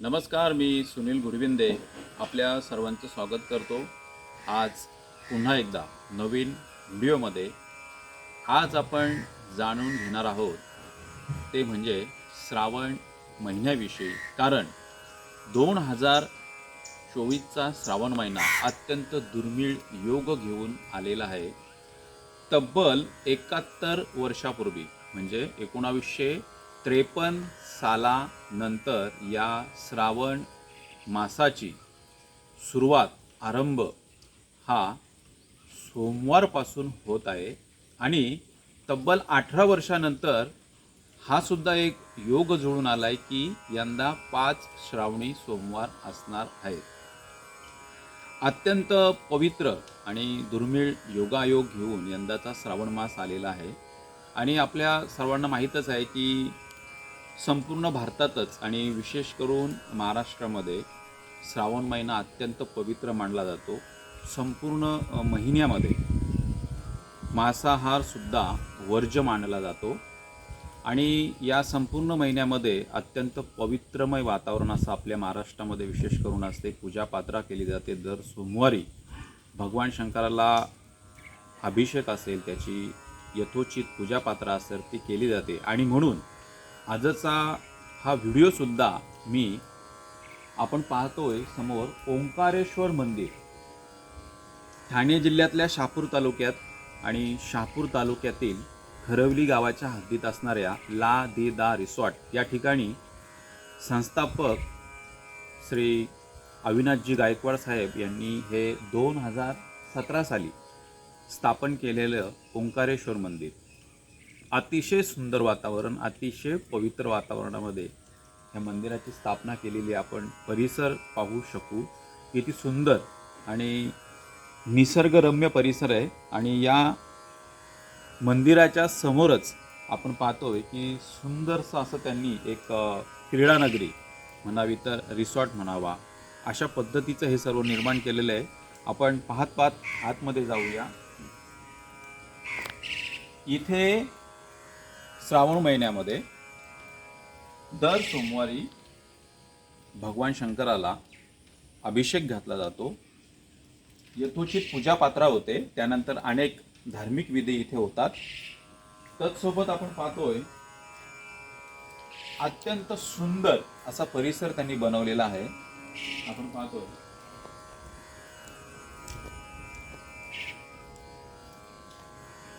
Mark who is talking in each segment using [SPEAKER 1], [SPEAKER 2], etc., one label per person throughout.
[SPEAKER 1] नमस्कार मी सुनील गुरविंदे आपल्या सर्वांचं स्वागत करतो. आज पुन्हा एकदा नवीन व्हिडिओमध्ये. आज आपण जाणून घेणार आहोत ते म्हणजे श्रावण महिन्याविषयी. कारण दोन हजार चोवीसचा श्रावण महिना अत्यंत दुर्मिळ योग घेऊन आलेला आहे. तब्बल एकाहत्तर वर्षापूर्वी म्हणजे एकोणावीसशे त्रेपन्न सालानंतर या श्रावण मासाची सुरुवात आरंभ हा सोमवारपासून होत आहे आणि तब्बल अठरा वर्षानंतर हा सुद्धा एक योग जुळून आला आहे की यंदा पाच श्रावणी सोमवार असणार आहेत. अत्यंत पवित्र आणि दुर्मिळ योगायोग घेऊन यंदाचा श्रावण मास आलेला आहे. आणि आपल्या सर्वांना माहीतच आहे की संपूर्ण भारतातच आणि विशेष करून महाराष्ट्रामध्ये श्रावण महिना अत्यंत पवित्र मानला जातो. संपूर्ण महिन्यामध्ये मांसाहारसुद्धा वर्ज्य मानला जातो. आणि या संपूर्ण महिन्यामध्ये अत्यंत पवित्रमय वातावरण असं आपल्या महाराष्ट्रामध्ये विशेष करून असते. पूजापात्रा केली जाते दर सोमवारी. भगवान शंकराला अभिषेक असेल त्याची यथोचित पूजापात्रा असेल ती केली जाते. आणि म्हणून आजचा हा व्हिडिओसुद्धा मी आपण पाहतोय समोर ओंकारेश्वर मंदिर. ठाणे जिल्ह्यातल्या शहापूर तालुक्यात आणि शहापूर तालुक्यातील खरवली गावाच्या हद्दीत असणाऱ्या ला दे दा रिसॉर्ट या ठिकाणी संस्थापक श्री अविनाशजी गायकवाड साहेब यांनी हे दोन हजार सतरा साली स्थापन केलेलं ओंकारेश्वर मंदिर. अतिशय सुंदर वातावरण अतिशय पवित्र वातावरणामध्ये या मंदिराची स्थापना केलेली आपण परिसर पाहू शकू. किती सुंदर आणि निसर्गरम्य परिसर आहे आणि या मंदिराच्या समोरच आपण पाहतोय की सुंदरसं असं त्यांनी एक क्रीडानगरी म्हणावी तर रिसॉर्ट म्हणावा अशा पद्धतीचं हे सर्व निर्माण केलेलं आहे. आपण पाहत पाहत आतमध्ये जाऊया. इथे श्रावण महिन्यामध्ये दर सोमवारी भगवान शंकराला अभिषेक घातला जातो. यथोचित पूजापात्रा होते. त्यानंतर अनेक धार्मिक विधी इथे होतात. तत्सोबत आपण पाहतोय अत्यंत सुंदर असा परिसर त्यांनी बनवलेला आहे. आपण पाहतोय.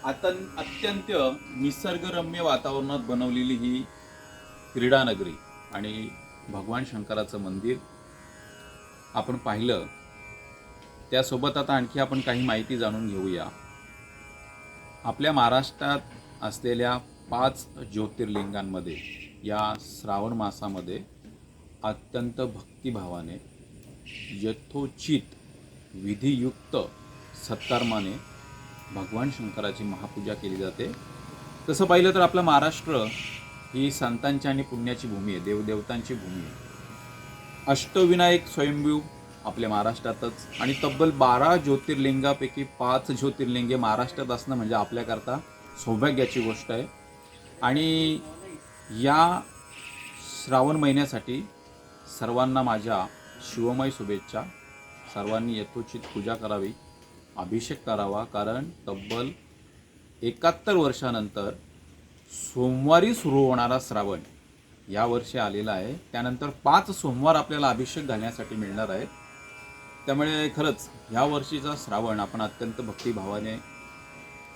[SPEAKER 1] आता अत्यंत निसर्गरम्य वातावरणात बनवलेली ही क्रीडानगरी आणि भगवान शंकराचं मंदिर आपण पाहिलं. त्यासोबत आता आणखी आपण काही माहिती जाणून घेऊया. आपल्या महाराष्ट्रात असलेल्या पाच ज्योतिर्लिंगांमध्ये या श्रावण मासामध्ये अत्यंत भक्तिभावाने यथोचित विधियुक्त सत्कर्माने भगवान शंकराची महापूजा केली जाते. तसं पाहिलं तर आपलं महाराष्ट्र ही संतांची आणि पुण्याची भूमी आहे देवदेवतांची भूमी आहे. अष्टविनायक स्वयंभू आपल्या महाराष्ट्रातच आणि तब्बल बारा ज्योतिर्लिंगापैकी पाच ज्योतिर्लिंगे महाराष्ट्रात असणं म्हणजे आपल्याकरता सौभाग्याची गोष्ट आहे. आणि या श्रावण महिन्यासाठी सर्वांना माझ्या शिवमय शुभेच्छा. सर्वांनी यथोचित पूजा करावी. अभिषेक करावा कारण तब्बल एकाहत्तर वर्षानंतर सोमवारी सुरू होणारा श्रावण या वर्षी आलेला आहे. त्यानंतर पाच सोमवार आपल्याला अभिषेक घालण्यासाठी मिळणार आहे त्यामुळे खरंच ह्या वर्षीचा श्रावण आपण अत्यंत भक्तिभावाने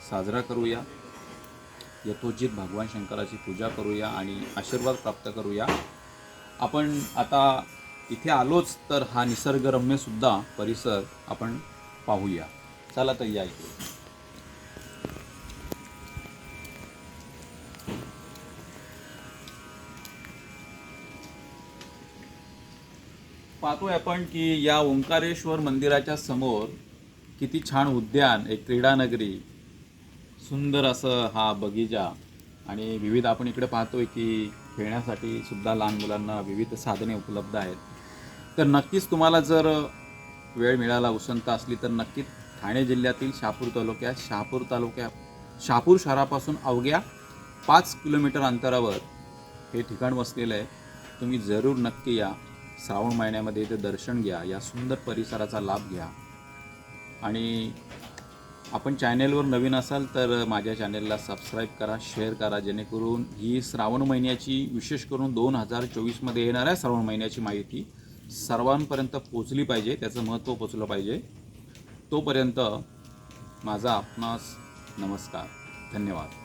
[SPEAKER 1] साजरा करूया. यथोचित भगवान शंकराची पूजा करूया आणि आशीर्वाद प्राप्त करूया. आपण आता इथे आलोच तर हा निसर्गरम्यसुद्धा परिसर आपण पाहूया. चला तर या इकडे. पाहतोय आपण की या ओंकारेश्वर मंदिराच्या समोर किती छान उद्यान एक क्रीडानगरी सुंदर असं हा बगीचा आणि विविध आपण इकडे पाहतोय की खेळण्यासाठी सुद्धा लहान मुलांना विविध साधने उपलब्ध आहेत. तर नक्कीच तुम्हाला जर वेळ मिळाला उसंत असली तर नक्कीच ठाणे जिल्ह्यातील शहापूर तालुक्यात शहापूर तालुक्यात शहापूर शहरापासून अवघ्या पाच किलोमीटर अंतरावर हे ठिकाण वसलेलं आहे. तुम्ही जरूर नक्की या. श्रावण महिन्यामध्ये इथे दर्शन घ्या. या सुंदर परिसराचा लाभ घ्या. आणि आपण चॅनेलवर नवीन असाल तर माझ्या चॅनेलला सबस्क्राईब करा शेअर करा जेणेकरून ही श्रावण महिन्याची विशेष करून दोन हजार चोवीसमध्ये येणाऱ्या श्रावण महिन्याची माहिती सर्वांपर्यंत पोचली पाहिजे. त्याचं महत्त्व पोचलं पाहिजे. तोपर्यंत माझा आपणास नमस्कार. धन्यवाद.